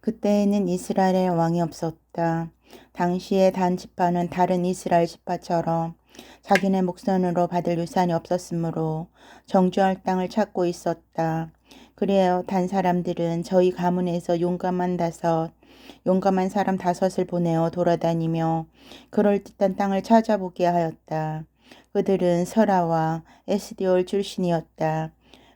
그때에는 이스라엘에 왕이 없었다. 당시에 단 지파는 다른 이스라엘 지파처럼 자기네 목선으로 받을 유산이 없었으므로 정주할 땅을 찾고 있었다. 그래요. 단 사람들은 저희 가문에서 용감한 다섯, 용감한 사람 다섯을 보내어 돌아다니며 그럴듯한 땅을 찾아보게 하였다. 그들은 설아와 에스디올 출신이었다.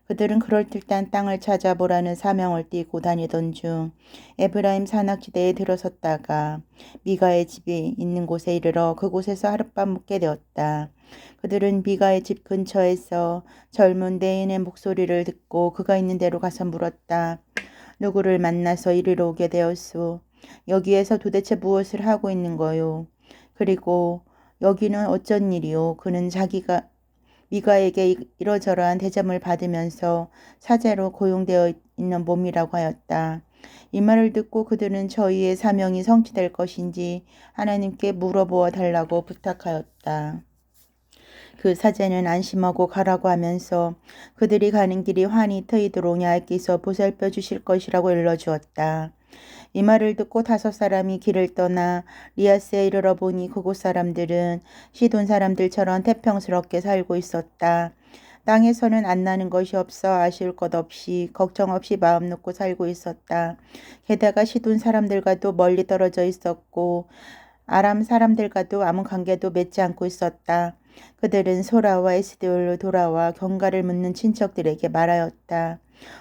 그들은 그럴듯한 땅을 찾아보라는 사명을 띠고 다니던 중 에브라임 산악지대에 들어섰다가 미가의 집이 있는 곳에 이르러 그곳에서 하룻밤 묵게 되었다. 그들은 미가의 집 근처에서 젊은 대인의 목소리를 듣고 그가 있는 데로 가서 물었다. 누구를 만나서 이리로 오게 되었소? 여기에서 도대체 무엇을 하고 있는 거요? 그리고 여기는 어쩐 일이요? 그는 자기가 미가에게 이러저러한 대접을 받으면서 사제로 고용되어 있는 몸이라고 하였다. 이 말을 듣고 그들은 저희의 사명이 성취될 것인지 하나님께 물어보아 달라고 부탁하였다. 그 사제는 안심하고 가라고 하면서 그들이 가는 길이 환히 트이도록 얇게서 보살펴 주실 것이라고 일러 주었다. 이 말을 듣고 다섯 사람이 길을 떠나 리아스에 이르러 보니 그곳 사람들은 시돈 사람들처럼 태평스럽게 살고 있었다. 땅에서는 안 나는 것이 없어 아쉬울 것 없이 걱정 없이 마음 놓고 살고 있었다. 게다가 시돈 사람들과도 멀리 떨어져 있었고 아람 사람들과도 아무 관계도 맺지 않고 있었다. 그들은 소라와 에스데올로 돌아와 경가를 묻는 친척들에게 말하였다.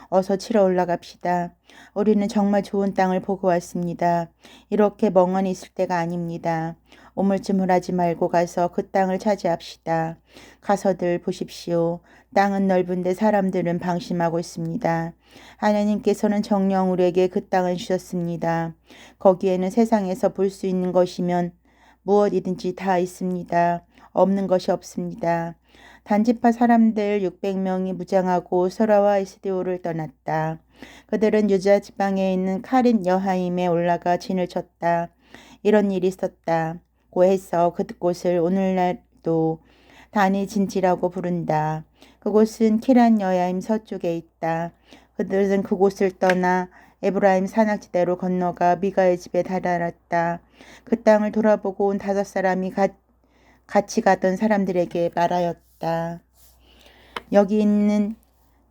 어서 치러 올라갑시다. 우리는 정말 좋은 땅을 보고 왔습니다. 이렇게 멍하니 있을 때가 아닙니다. 오물쯤을하지 말고 가서 그 땅을 차지합시다. 가서들 보십시오. 땅은 넓은데 사람들은 방심하고 있습니다. 하나님께서는 정령 우리에게 그 땅을 주셨습니다. 거기에는 세상에서 볼 수 있는 것이면 무엇이든지 다 있습니다. 없는 것이 없습니다. 단지파 사람들 600명이 무장하고 소라와 이스디오를 떠났다. 그들은 유자 지방에 있는 카린 여하임에 올라가 진을 쳤다. 이런 일이 있었다. 고해서 그곳을 오늘날도 단이 진지라고 부른다. 그곳은 키란 여하임 서쪽에 있다. 그들은 그곳을 떠나 에브라임 산악지대로 건너가 미가의 집에 다다랐다. 그 땅을 돌아보고 온 다섯 사람이 가, 같이 가던 사람들에게 말하였다. 여기 있는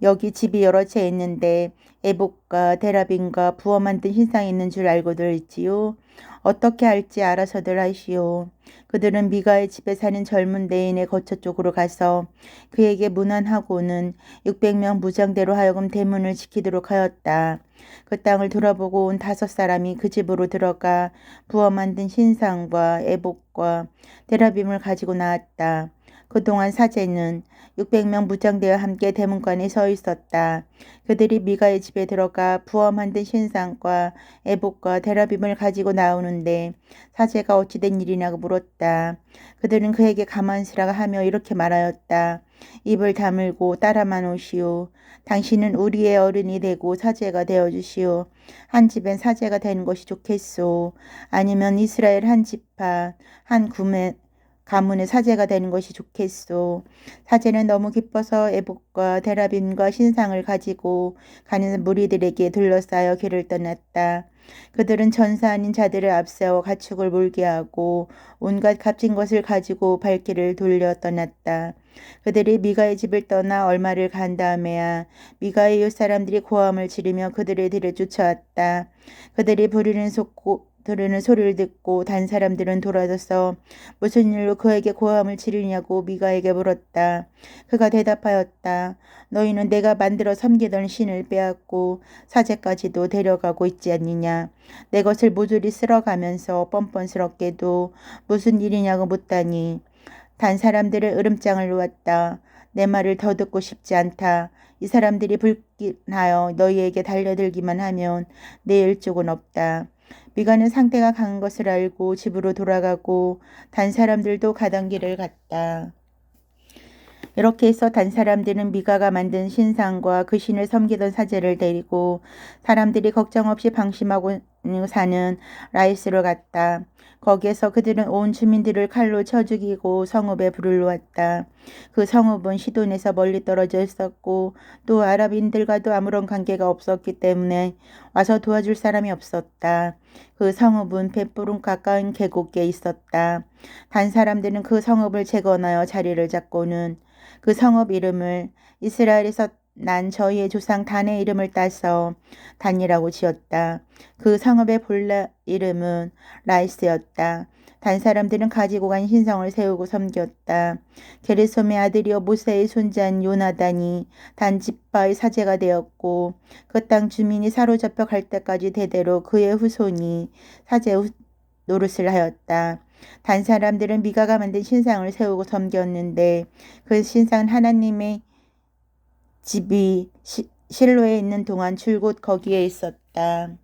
여기 집이 여러 채 있는데 에복과 데라빈과 부어 만든 신상이 있는 줄 알고들 있지요. 어떻게 할지 알아서들 하시오. 그들은 미가의 집에 사는 젊은 대인의 거처 쪽으로 가서 그에게 문안하고는 600명 무장대로 하여금 대문을 지키도록 하였다. 그 땅을 돌아보고 온 다섯 사람이 그 집으로 들어가 부어 만든 신상과 에복과 데라빔을 가지고 나왔다. 그동안 사제는 600명 무장대와 함께 대문관에 서 있었다. 그들이 미가의 집에 들어가 부어 만든 신상과 애복과 데라빔을 가지고 나오는데 사제가 어찌된 일이냐고 물었다. 그들은 그에게 가만스라가 하며 이렇게 말하였다. 입을 다물고 따라만 오시오. 당신은 우리의 어른이 되고 사제가 되어 주시오. 한 집엔 사제가 되는 것이 좋겠소. 아니면 이스라엘 한 지파, 한 구매, 가문의 사제가 되는 것이 좋겠소. 사제는 너무 기뻐서 애복과 데라빈과 신상을 가지고 가는 무리들에게 둘러싸여 길을 떠났다. 그들은 전사 아닌 자들을 앞세워 가축을 몰게 하고 온갖 값진 것을 가지고 발길을 돌려 떠났다. 그들이 미가의 집을 떠나 얼마를 간 다음에야 미가의 요 사람들이 고함을 지르며 그들의 뒤를 쫓아왔다. 그들이 부르는 속고 들으는 소리를 듣고 단 사람들은 돌아서서 무슨 일로 그에게 고함을 치르냐고 미가에게 물었다. 그가 대답하였다. 너희는 내가 만들어 섬기던 신을 빼앗고 사제까지도 데려가고 있지 않느냐. 내 것을 모조리 쓸어가면서 뻔뻔스럽게도 무슨 일이냐고 묻다니. 단 사람들을 으름장을 놓았다. 내 말을 더 듣고 싶지 않다. 이 사람들이 불길하여 너희에게 달려들기만 하면 내 일쪽은 없다. 미가는 상태가 강한 것을 알고 집으로 돌아가고 단 사람들도 가던 길을 갔다. 이렇게 해서 단 사람들은 미가가 만든 신상과 그 신을 섬기던 사제를 데리고 사람들이 걱정 없이 방심하고 사는 라이스로 갔다. 거기에서 그들은 온 주민들을 칼로 쳐 죽이고 성읍에 불을 놓았다. 그 성읍은 시돈에서 멀리 떨어져 있었고 또 아랍인들과도 아무런 관계가 없었기 때문에 와서 도와줄 사람이 없었다. 그 성읍은 벳불은 가까운 계곡에 있었다. 단 사람들은 그 성읍을 재건하여 자리를 잡고는 그 성읍 이름을 이스라엘에서 난 저희의 조상 단의 이름을 따서 단이라고 지었다. 그 성읍의 본래 이름은 라이스였다. 단 사람들은 가지고 간 신성을 세우고 섬겼다. 게르솜의 아들이요 모세의 손자인 요나단이 단 지파의 사제가 되었고 그 땅 주민이 사로잡혀 갈 때까지 대대로 그의 후손이 사제 후- 노릇을 하였다. 단 사람들은 미가가 만든 신상을 세우고 섬겼는데 그 신상은 하나님의 집이 시- 실로에 있는 동안 줄곧 거기에 있었다.